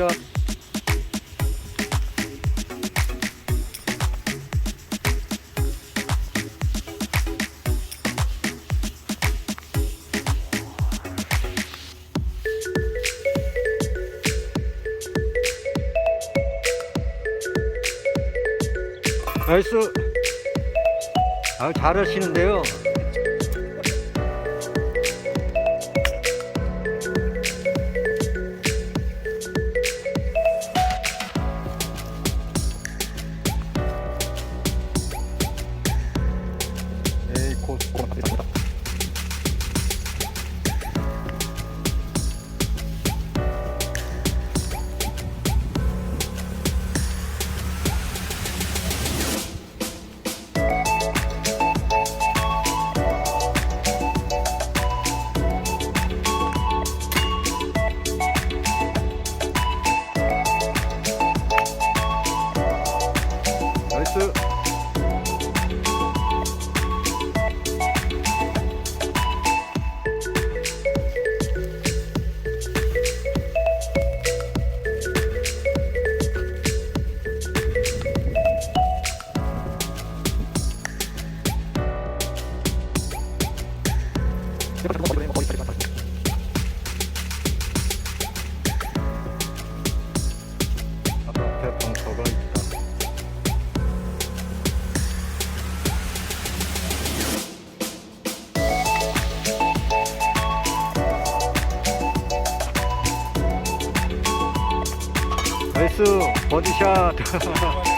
보십시오. 나이스 아, 아 잘하시는데요 버디샷.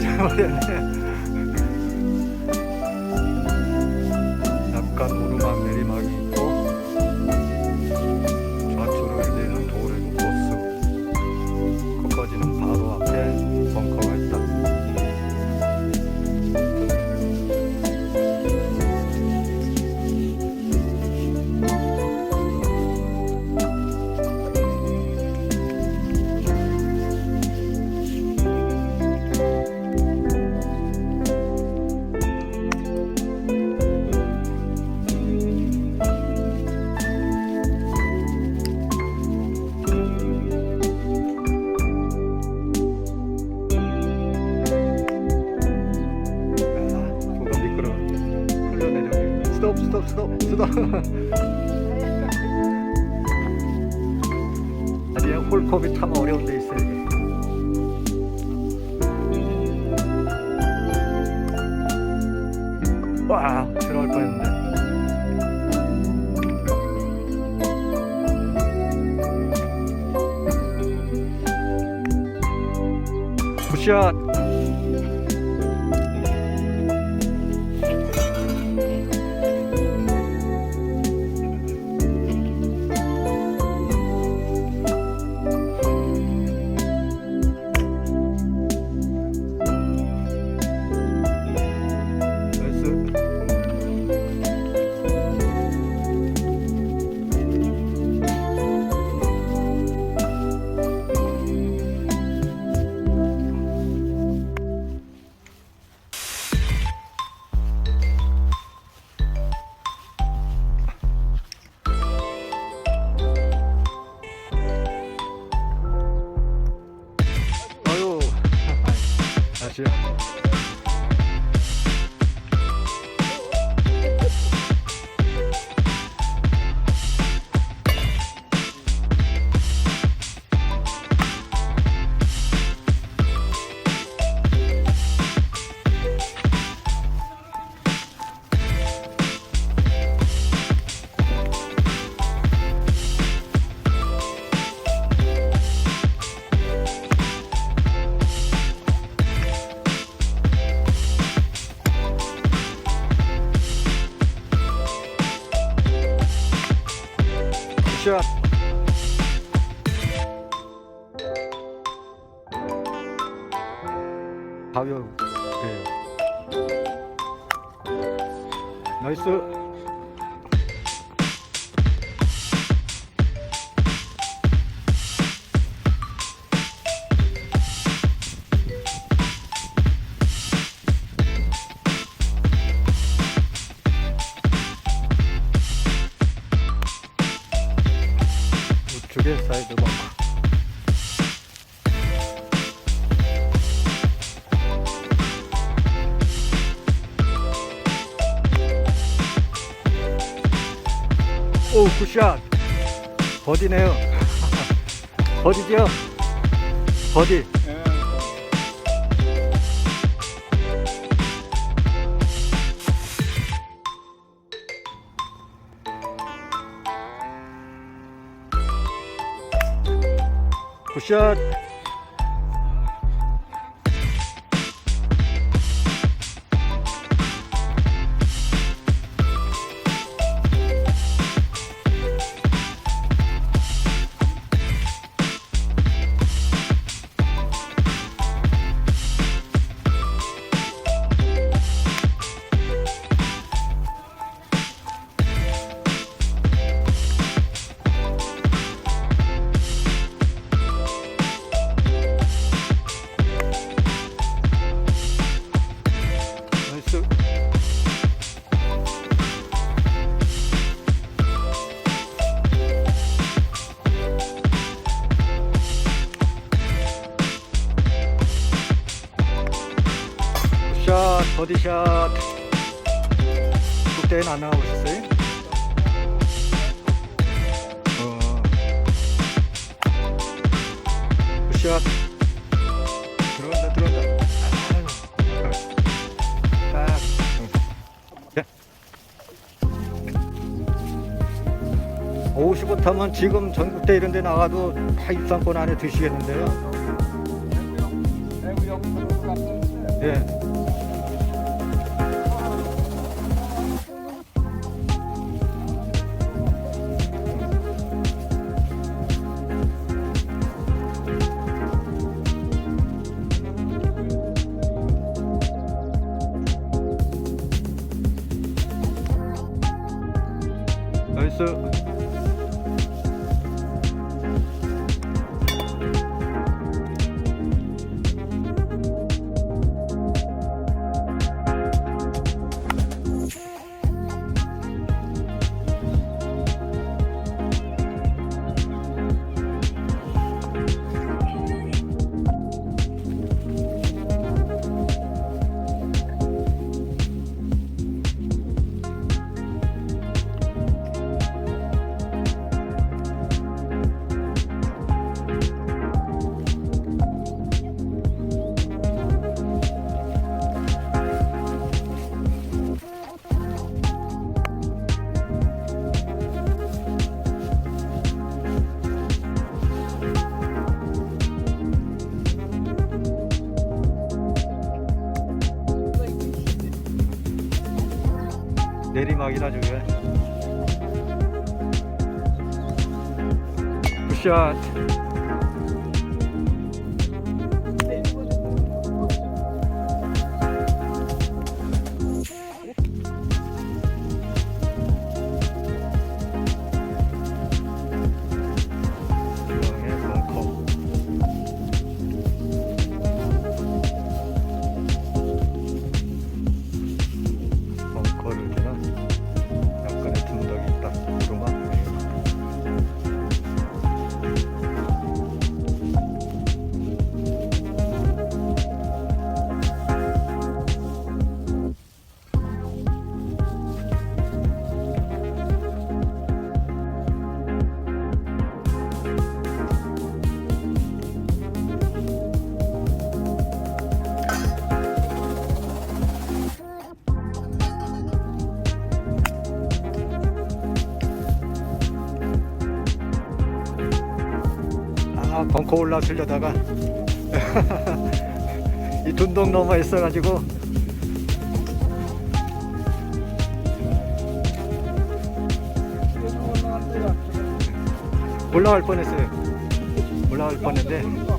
じゃないよね。 오 굿샷. 버디네요. 버디죠? 버디. 굿샷 샷 국대에는 안 나가보셨어요? 어. 굿샷 들어간다 들어간다 아유. 딱. 네. 55 타면 지금 전국대 이런 데 나가도 다 입상권 안에 드시겠는데요? 예. 내리막이라 저게 굿샷 아 벙커 올라서려다가 이 둔덕 넘어 있어가지고 올라갈 뻔했어요. 올라갈 뻔했는데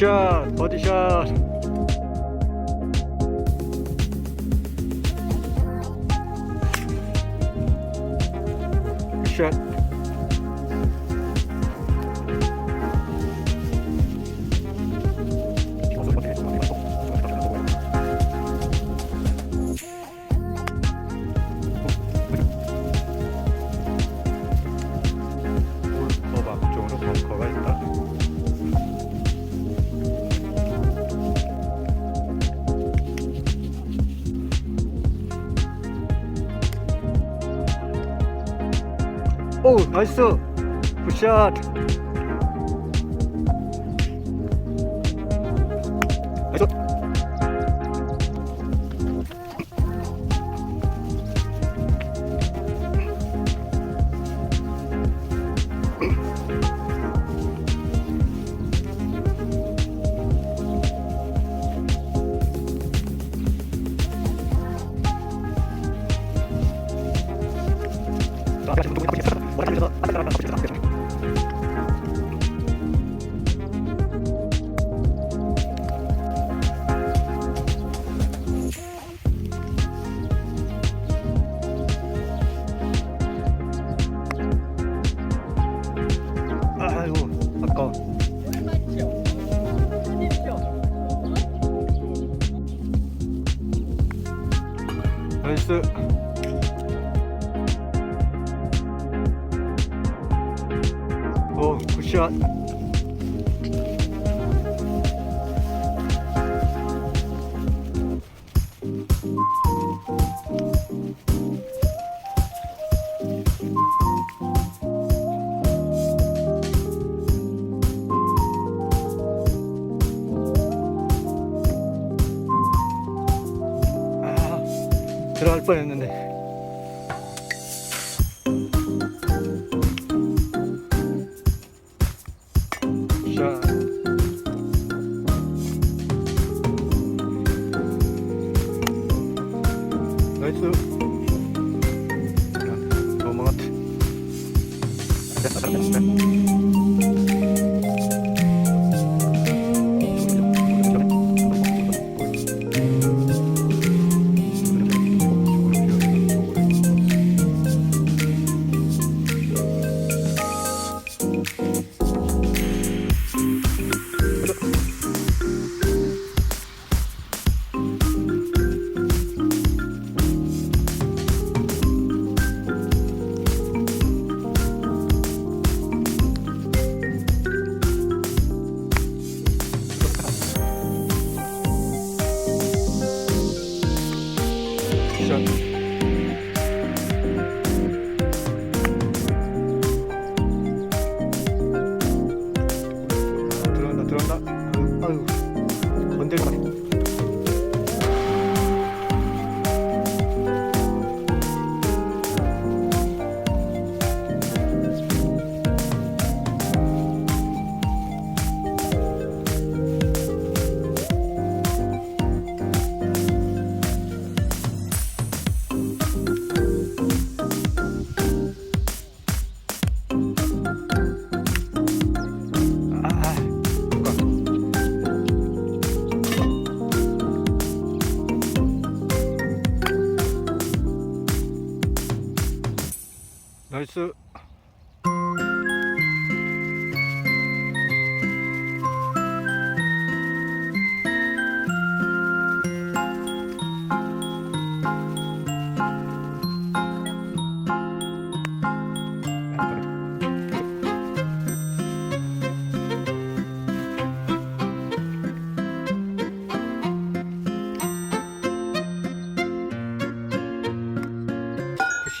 굿샷, 버디샷. 굿샷. 나이스 굿샷 굿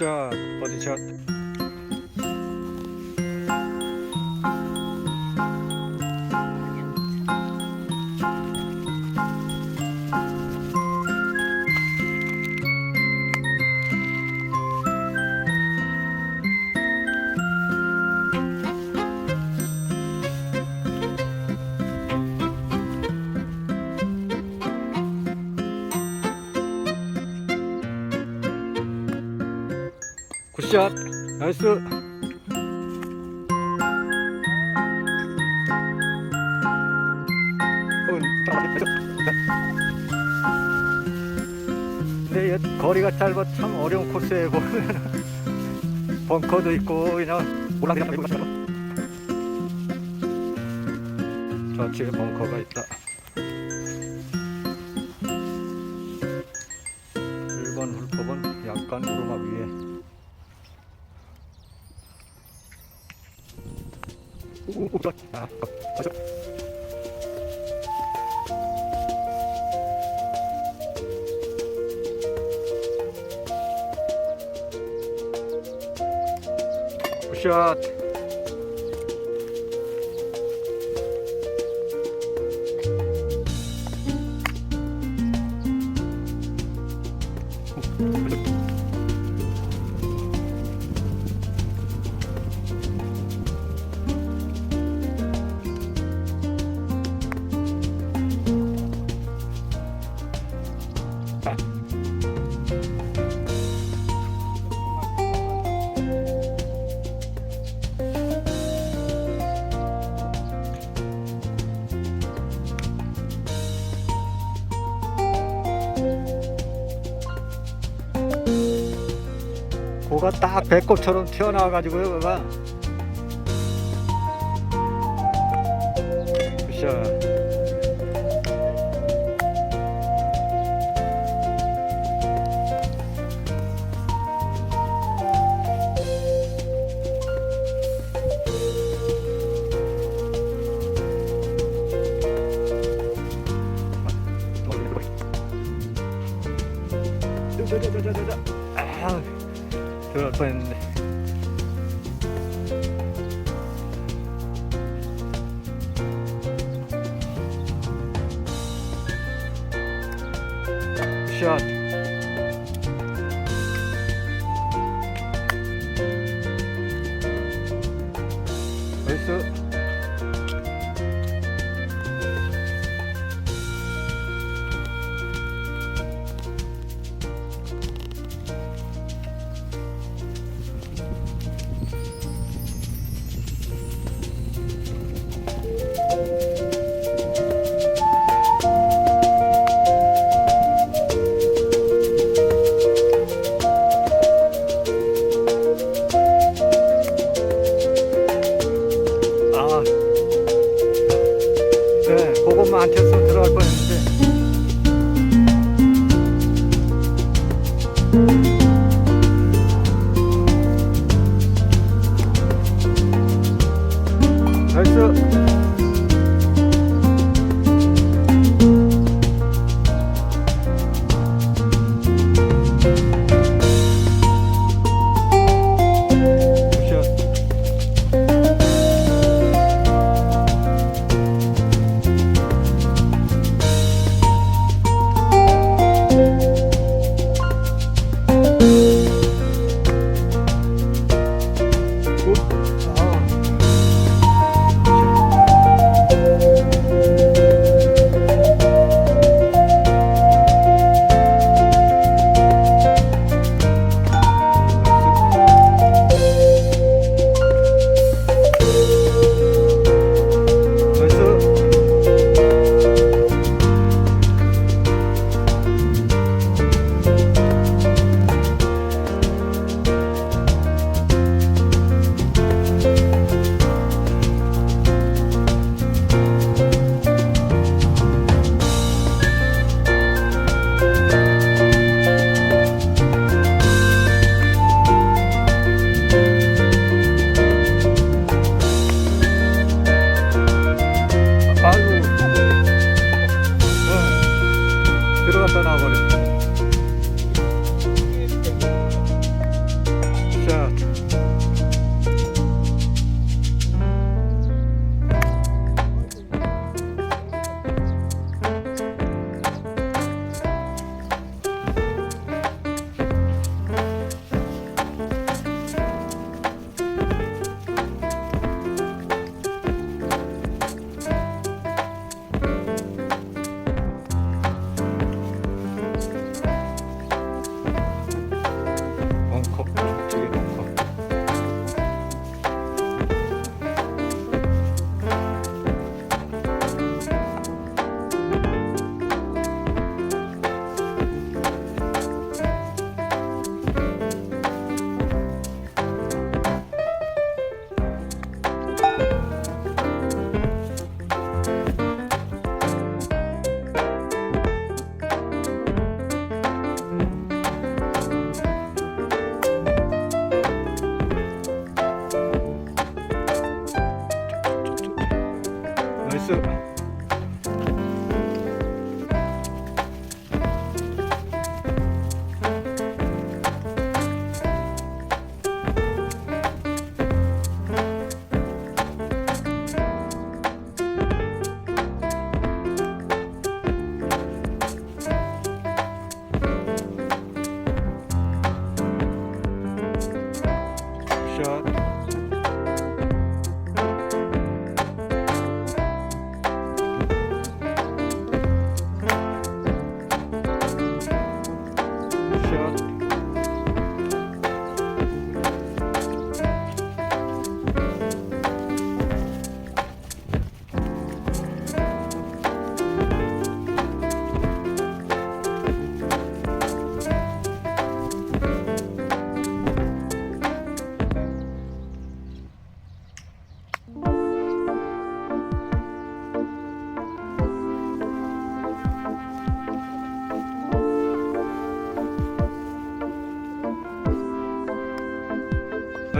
굿샷, 버 샷. 나이스. 근데 얘 거리가 짧아 참 어려운 코스에 보면 벙커도 있고 그냥 올라가는 거 저쪽에 벙커가 있다 1번 홀컵은 약간 오르막 위에 오, 오, 오, 아, 아, 딱 배꼽처럼 튀어나와가지고요, 그가. 샷.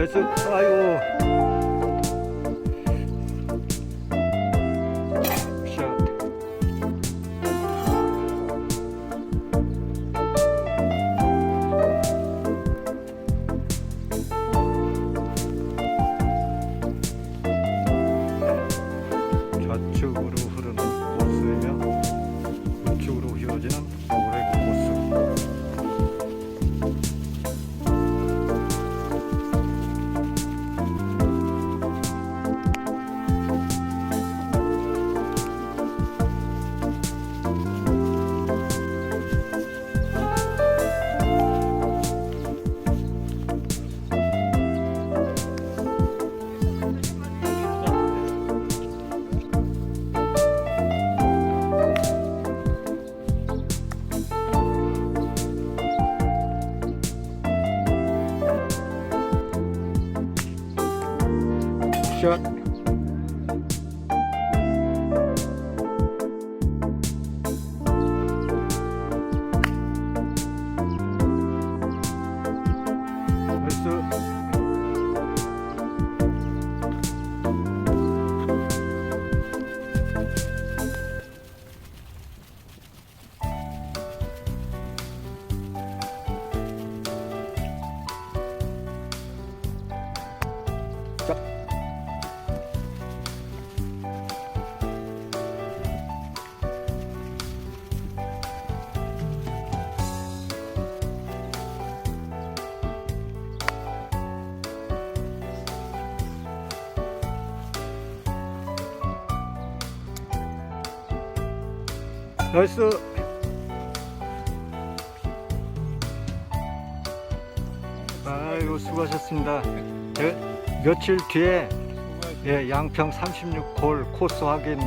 나이스 아이고 나이스. 아이고 수고하셨습니다. 예, 며칠 뒤에 예, 양평 36홀 코스 확인